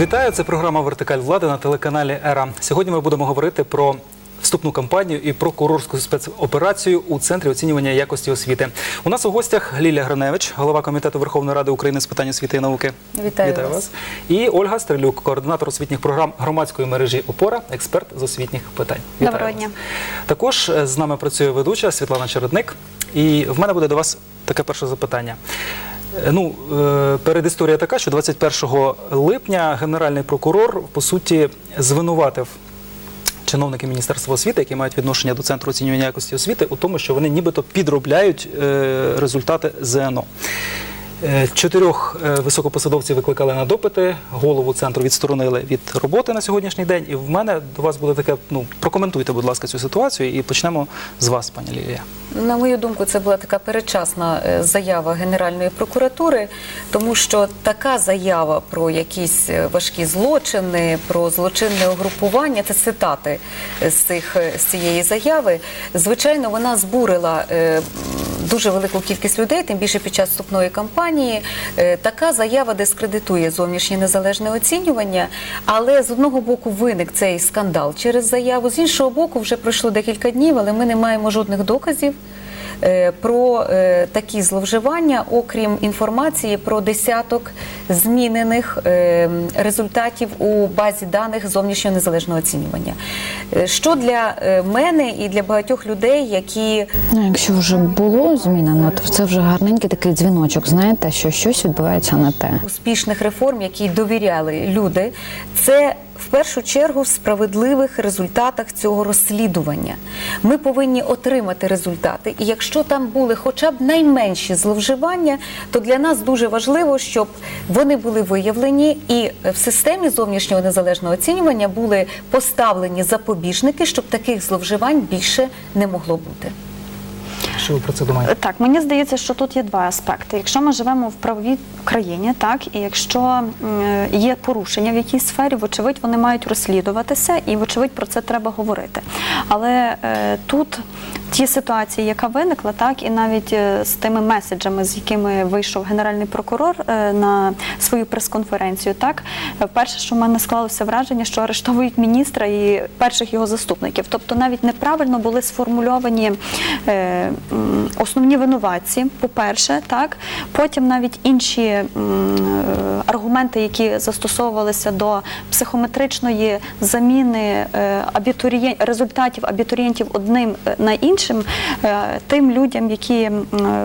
Вітаю, це програма Вертикаль влади на телеканалі Ера. Сьогодні ми будемо говорити про вступну кампанію і прокурорську спецоперацію у центрі оцінювання якості освіти. У нас у гостях Лілія Гриневич, голова комітету Верховної Ради України з питань освіти і науки. Вітаю Вітаю вас. вас. І Ольга Стрелюк, координатор освітніх програм громадської мережі Опора, експерт з освітніх питань. Вітаю Доброго вас. дня. Також е, з нами працює ведуча Світлана Чередник. І в мене буде до вас таке перше запитання. Е, Ну, е, передісторія така, що 21 липня генеральний прокурор по суті звинуватив чиновники Міністерства освіти, які мають відношення до центру оцінювання якості освіти, у тому, що вони нібито підробляють е, результати ЗНО. Чотирьох високопосадовців викликали на допити, голову центру відсторонили від роботи на сьогоднішній день. І в мене до вас буде таке: ну прокоментуйте, будь ласка, цю ситуацію, і почнемо з вас, пані Лілія. На мою думку, це була така передчасна е, заява Генеральної прокуратури, тому що така заява про якісь е, важкі злочини, про злочинне угрупування, це цитати з, цих, е, з цієї заяви. Звичайно, вона збурила е, дуже велику кількість людей, тим більше під час вступної кампанії. Е, Така заява дискредитує зовнішнє незалежне оцінювання, але з одного боку виник цей скандал через заяву, з іншого боку, вже пройшло декілька днів, але ми не маємо жодних доказів. Е, Про е, такі зловживання, окрім інформації про десяток змінених е, результатів у базі даних зовнішнього незалежного оцінювання. Що для мене і для багатьох людей, які Ну, якщо вже було змінено, то це вже гарненький такий дзвіночок. Знаєте, що щось відбувається не те. успішних реформ, які довіряли люди, це в першу чергу в справедливих результатах цього розслідування. Ми повинні отримати результати. І якщо там були хоча б найменші зловживання, то для нас дуже важливо, щоб вони були виявлені і в системі зовнішнього незалежного оцінювання були поставлені запобіжники, щоб таких зловживань більше не могло бути. Що ви про це думаєте? Так, мені здається, що тут є два аспекти. Якщо ми живемо в правовій країні, так і якщо є порушення в якійсь сфері, вочевидь, вони мають розслідуватися, і вочевидь про це треба говорити. Але е, тут ті ситуації, яка виникла, так і навіть е, з тими меседжами, з якими вийшов генеральний прокурор е, на свою прес-конференцію, так перше, що в мене склалося враження, що арештовують міністра і перших його заступників. Тобто навіть неправильно були сформульовані основні винуватці, по-перше, так потім навіть інші аргументи, які застосовувалися до психометричної заміни е, результатів абітурієнтів одним е, на іншим, е, тим людям, які е,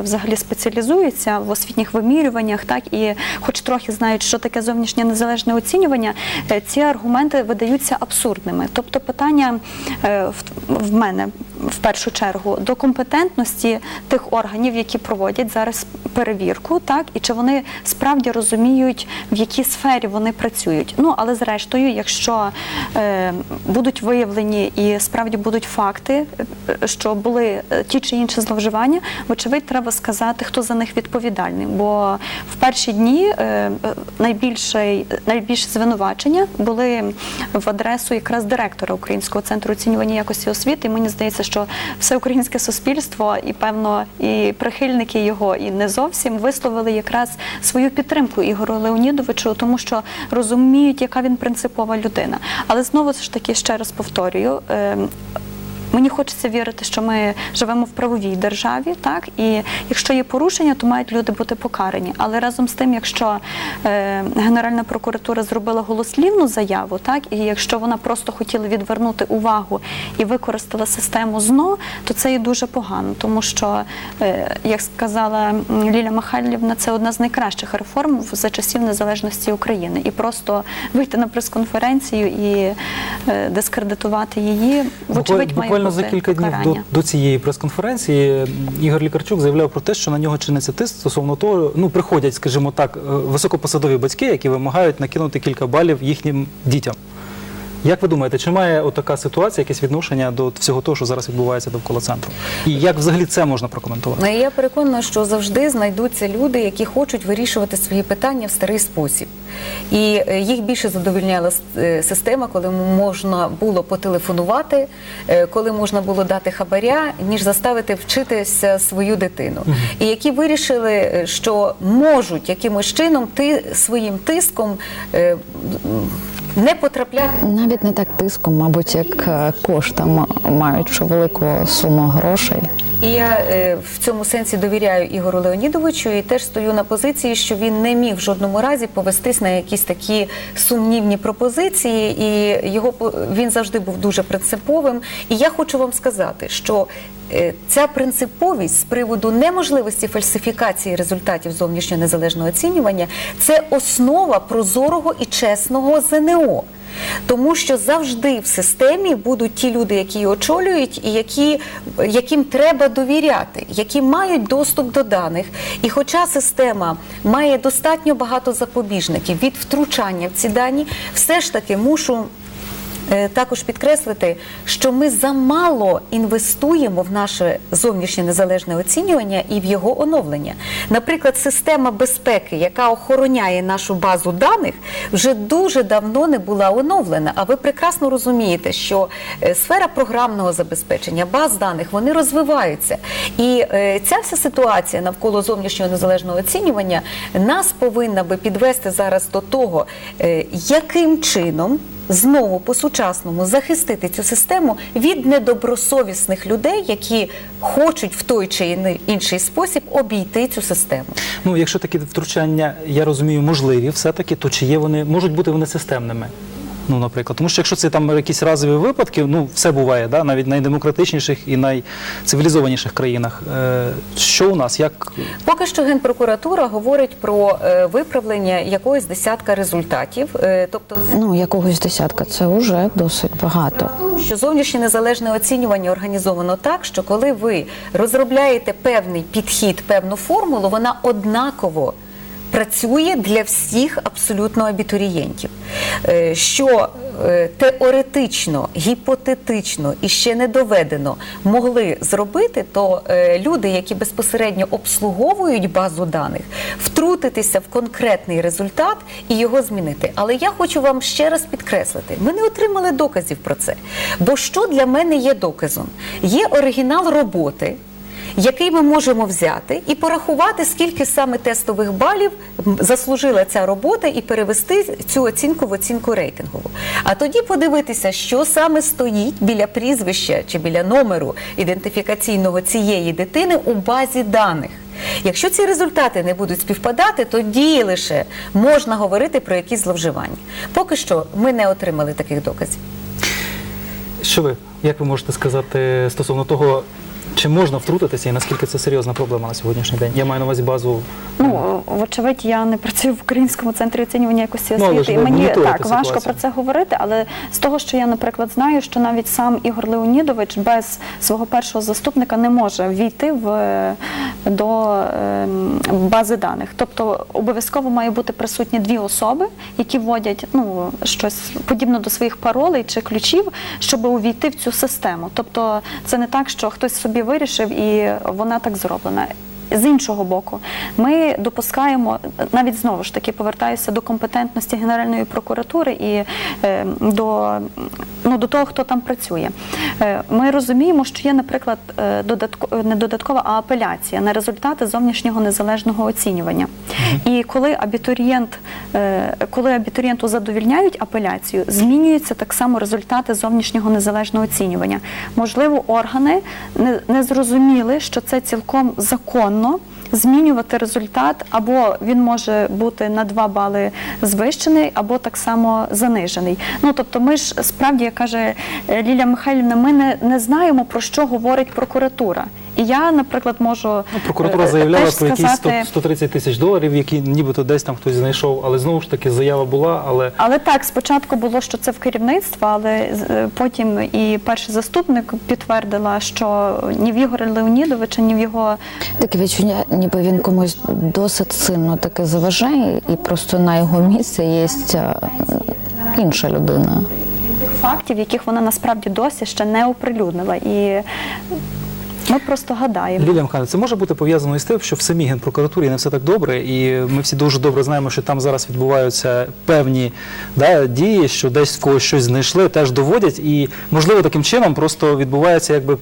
взагалі спеціалізуються в освітніх вимірюваннях, і хоч трохи знають, що таке зовнішнє незалежне оцінювання, е, ці аргументи видаються абсурдними. Тобто питання е, в мене в першу чергу до компетентності тих органів, які проводять зараз перевірку, так і чи вони справді розуміють, в якій сфері вони працюють. Ну але зрештою, якщо е, будуть виявлені і справді будуть факти, е, що були е, ті чи інші зловживання, вочевидь, треба сказати, хто за них відповідальний. Бо в перші дні е, найбільше, найбільше звинувачення були в адресу якраз директора Українського центру оцінювання якості освіти. І мені здається, що все українське суспільство і певно і прихильники його, і не зовсім висловили якраз свою підтримку Ігору Леонідовичу, тому що розуміють, яка він принципова людина. Але знову ж таки ще раз повторюю. Мені хочеться вірити, що ми живемо в правовій державі, так і якщо є порушення, то мають люди бути покарані. Але разом з тим, якщо е, Генеральна прокуратура зробила голослівну заяву, так і якщо вона просто хотіла відвернути увагу і використала систему ЗНО, то це є дуже погано, тому що, е, як сказала Ліля Михайлівна, це одна з найкращих реформ за часів незалежності України. І просто вийти на прес-конференцію і е, дискредитувати її, вочевидь, має Буквально за кілька днів до, до цієї прес-конференції Ігор Лікарчук заявляв про те, що на нього чиниться тиск стосовно того, ну приходять, скажімо так, е, високопосадові батьки, які вимагають накинути кілька балів їхнім дітям. Як ви думаєте, чи має отака ситуація якесь відношення до всього того, що зараз відбувається довкола центру? І як взагалі це можна прокоментувати? Ну, Я переконана, що завжди знайдуться люди, які хочуть вирішувати свої питання в старий спосіб. І е, їх більше задовільняла е, система, коли можна було потелефонувати, е, коли можна було дати хабаря, ніж заставити вчитися свою дитину. І які вирішили, що можуть якимось чином ти своїм тиском не потрапляти Навіть не так тиском, мабуть, як е, коштом, маючи велику суму грошей. І я е, в цьому сенсі довіряю Ігору Леонідовичу і теж стою на позиції, що він не міг в жодному разі повестись на якісь такі сумнівні пропозиції, і його він завжди був дуже принциповим. І я хочу вам сказати, що е, ця принциповість з приводу неможливості фальсифікації результатів зовнішнього незалежного оцінювання це основа прозорого і чесного ЗНО. Тому що завжди в системі будуть ті люди, які її очолюють, і які, яким треба довіряти, які мають доступ до даних. І хоча система має достатньо багато запобіжників від втручання в ці дані, все ж таки мушу. Е, Також підкреслити, що ми замало інвестуємо в наше зовнішнє незалежне оцінювання і в його оновлення. Наприклад, система безпеки, яка охороняє нашу базу даних, вже дуже давно не була оновлена. А ви прекрасно розумієте, що е, сфера програмного забезпечення, баз даних, вони розвиваються. І е, ця вся ситуація навколо зовнішнього незалежного оцінювання нас повинна би підвести зараз до того, яким чином знову по-сучасному захистити цю систему від недобросовісних людей, які хочуть в той чи інший спосіб обійти цю систему. Ну, якщо такі втручання, я розумію, можливі все-таки, то чи є вони, можуть бути вони системними? Ну, наприклад, тому що якщо це там якісь разові випадки, ну все буває, да? навіть в найдемократичніших і найцивілізованіших країнах. Е, що у нас? Як Поки що Генпрокуратура говорить про е, виправлення якогось десятка результатів, е, тобто Ну, якогось десятка це вже досить багато. що зовнішнє незалежне оцінювання організовано так, що коли ви розробляєте певний підхід, певну формулу, вона однаково. Працює для всіх абсолютно абітурієнтів, Е, що е, теоретично, гіпотетично і ще не доведено могли зробити, то е, люди, які безпосередньо обслуговують базу даних, втрутитися в конкретний результат і його змінити. Але я хочу вам ще раз підкреслити: ми не отримали доказів про це. Бо що для мене є доказом? Є оригінал роботи який ми можемо взяти і порахувати, скільки саме тестових балів заслужила ця робота, і перевести цю оцінку в оцінку рейтингову. А тоді подивитися, що саме стоїть біля прізвища чи біля номеру ідентифікаційного цієї дитини у базі даних. Якщо ці результати не будуть співпадати, тоді лише можна говорити про якісь зловживання. Поки що ми не отримали таких доказів. що ви? Як ви можете сказати стосовно того, чи можна втрутитися і наскільки це серйозна проблема на сьогоднішній день? Я маю на увазі базу. Ну, вочевидь, я не працюю в українському центрі оцінювання якості Ну, освіти. ж і мені так важко про це говорити, але з того, що я, наприклад, знаю, що навіть сам Ігор Леонідович без свого першого заступника не може війти в до ем, бази даних. Тобто обов'язково має бути присутні дві особи, які вводять ну щось подібне до своїх паролей чи ключів, щоб увійти в цю систему. Тобто, це не так, що хтось собі вирішив і вона так зроблена. З іншого боку, ми допускаємо навіть знову ж таки повертаюся до компетентності Генеральної прокуратури і е, до, ну, до того, хто там працює. Е, ми розуміємо, що є, наприклад, е, додатко, не додаткова, а апеляція на результати зовнішнього незалежного оцінювання. І коли абітурієнт, е, коли абітурієнту задовільняють апеляцію, змінюються так само результати зовнішнього незалежного оцінювання. Можливо, органи не, не зрозуміли, що це цілком законно. Змінювати результат, або він може бути на 2 бали звищений, або так само занижений. Ну тобто, ми ж справді, як каже е, Лілія Михайлівна, ми не, не знаємо про що говорить прокуратура. І я, наприклад, можу Ну, прокуратура е, заявляла теж про якісь 100, сказати- 130 тисяч доларів, які нібито десь там хтось знайшов, але знову ж таки заява була, але Але так, спочатку було, що це в керівництво, але е, потім і перший заступник підтвердила, що ні в Ігоря Леонідовича, ні в його Таке відчуття, ніби він комусь досить сильно таке заважає, і просто на його місце є е, інша людина. фактів, яких вона насправді досі ще не оприлюднила. І ми просто гадаємо. Лілія Михайловна, це може бути пов'язано із тим, що в самій генпрокуратурі не все так добре, і ми всі дуже добре знаємо, що там зараз відбуваються певні да, дії, що десь в когось щось знайшли, теж доводять, і можливо таким чином просто відбувається якби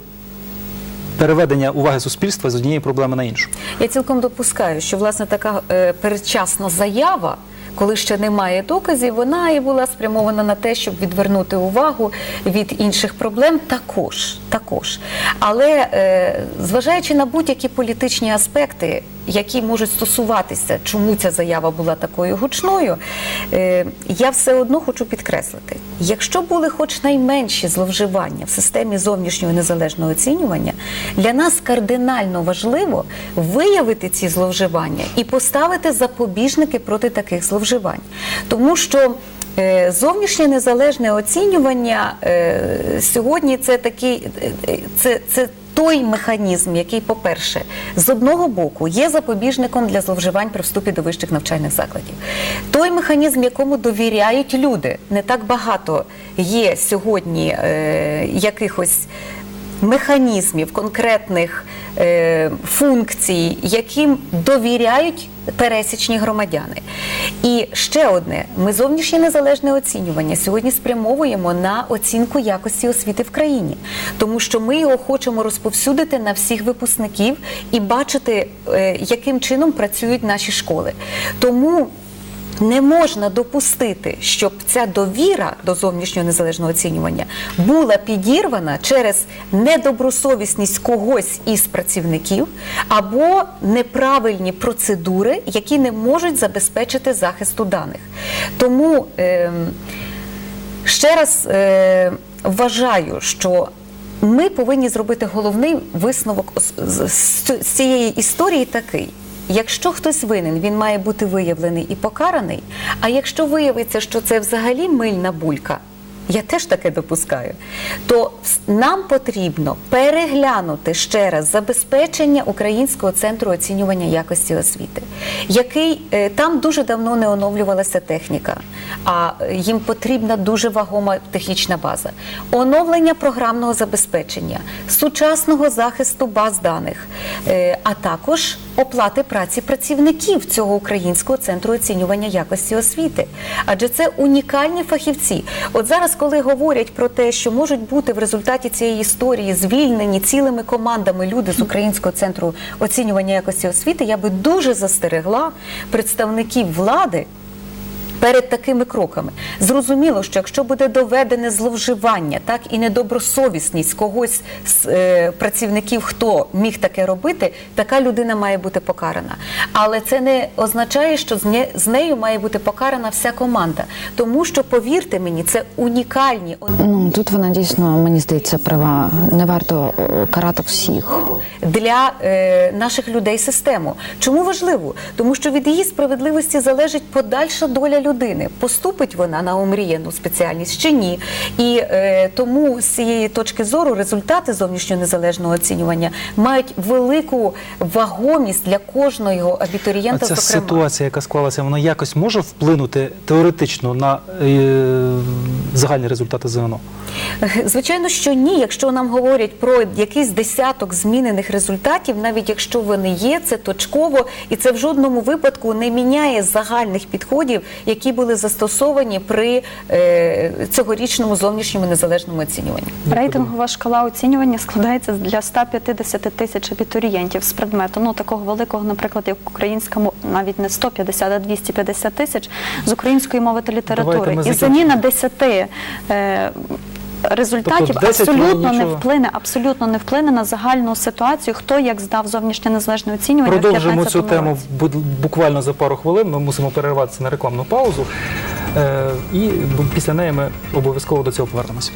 переведення уваги суспільства з однієї проблеми на іншу. Я цілком допускаю, що власне така е, передчасна заява. Коли ще немає доказів, вона і була спрямована на те, щоб відвернути увагу від інших проблем, також. також. Але е, зважаючи на будь-які політичні аспекти, які можуть стосуватися, чому ця заява була такою гучною, е, я все одно хочу підкреслити: якщо були хоч найменші зловживання в системі зовнішнього незалежного оцінювання, для нас кардинально важливо виявити ці зловживання і поставити запобіжники проти таких зловживань. Тому що е, зовнішнє незалежне оцінювання е, сьогодні це такий це, це той механізм, який, по-перше, з одного боку є запобіжником для зловживань при вступі до вищих навчальних закладів. Той механізм, якому довіряють люди, не так багато є сьогодні е, якихось механізмів, конкретних функцій, яким довіряють пересічні громадяни. І ще одне: ми зовнішнє незалежне оцінювання сьогодні спрямовуємо на оцінку якості освіти в країні, тому що ми його хочемо розповсюдити на всіх випускників і бачити, е, яким чином працюють наші школи. Тому не можна допустити, щоб ця довіра до зовнішнього незалежного оцінювання була підірвана через недобросовісність когось із працівників або неправильні процедури, які не можуть забезпечити захисту даних. Тому ем, ще раз е, вважаю, що ми повинні зробити головний висновок з цієї історії такий. Якщо хтось винен, він має бути виявлений і покараний. А якщо виявиться, що це взагалі мильна булька, я теж таке допускаю, то нам потрібно переглянути ще раз забезпечення Українського центру оцінювання якості освіти, який е, там дуже давно не оновлювалася техніка, а е, їм потрібна дуже вагома технічна база, оновлення програмного забезпечення, сучасного захисту баз даних, е, а також оплати праці працівників цього українського центру оцінювання якості освіти. Адже це унікальні фахівці. От зараз, коли говорять про те, що можуть бути в результаті цієї історії звільнені цілими командами люди з українського центру оцінювання якості освіти, я би дуже застерегла представників влади. Перед такими кроками зрозуміло, що якщо буде доведене зловживання, так і недобросовісність когось з е, працівників, хто міг таке робити, така людина має бути покарана. Але це не означає, що з, не, з нею має бути покарана вся команда, тому що повірте мені, це унікальні Ну тут вона дійсно мені здається права. Не варто карати всіх. Для е, наших людей систему. Чому важливо? Тому що від її справедливості залежить подальша доля людини. Поступить вона на омріяну спеціальність чи ні. І е, тому з цієї точки зору результати зовнішнього незалежного оцінювання мають велику вагомість для кожного А абітурієнта. ця зокрема. ситуація, яка склалася, вона якось може вплинути теоретично на е, загальні результати ЗНО? Звичайно, що ні. Якщо нам говорять про якийсь десяток змінених результатів, навіть якщо вони є, це точково, і це в жодному випадку не міняє загальних підходів, які були застосовані при е, цьогорічному зовнішньому незалежному оцінюванні. Рейтингова шкала оцінювання складається для 150 тисяч абітурієнтів з предмету. Ну такого великого, наприклад, як українська мова, навіть не 150, а 250 тисяч з української мови та літератури. І заміна 10 е, результатів Тобто абсолютно не вплине, абсолютно не вплине на загальну ситуацію, хто як здав зовнішнє незалежне оцінювання. в Продовжимо 15-му цю тему буквально за пару хвилин. Ми мусимо перерватися на рекламну паузу. Е, і після неї ми обов'язково до цього повернемося.